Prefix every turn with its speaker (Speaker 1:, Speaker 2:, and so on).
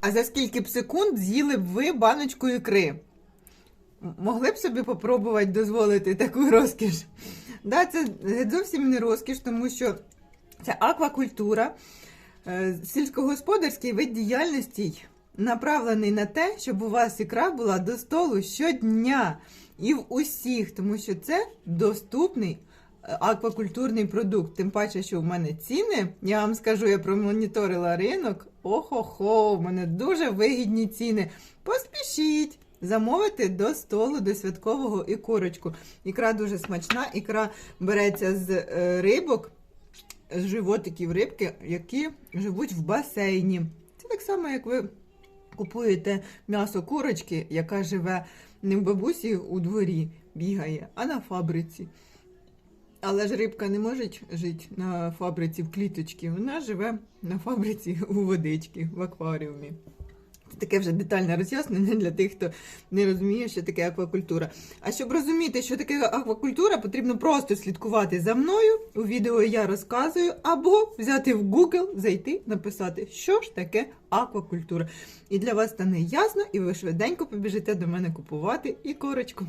Speaker 1: А за скільки б секунд з'їли б ви баночку ікри? Могли б собі попробувати дозволити таку розкіш? Да, це зовсім не розкіш, тому що це аквакультура, е, сільськогосподарський вид діяльності направлений на те, щоб у вас ікра була до столу щодня і в усіх, тому що це доступний аквакультурний продукт. Тим паче, що в мене ціни, я вам скажу, я промоніторила ринок. Охо-хо, в мене дуже вигідні ціни. Поспішіть! Замовити до столу, до святкового і корочку. Ікра дуже смачна, ікра береться з е, рибок, з животиків рибки, які живуть в басейні. Це так само, як ви купуєте м'ясо курочки, яка живе не в бабусі у дворі бігає, а на фабриці. Але ж рибка не може жити на фабриці в кліточці, вона живе на фабриці у водички, в акваріумі. Це таке вже детальне роз'яснення для тих, хто не розуміє, що таке аквакультура. А щоб розуміти, що таке аквакультура, потрібно просто слідкувати за мною. У відео я розказую, або взяти в Google, зайти, написати, що ж таке аквакультура. І для вас стане ясно, і ви швиденько побіжите до мене купувати і корочку.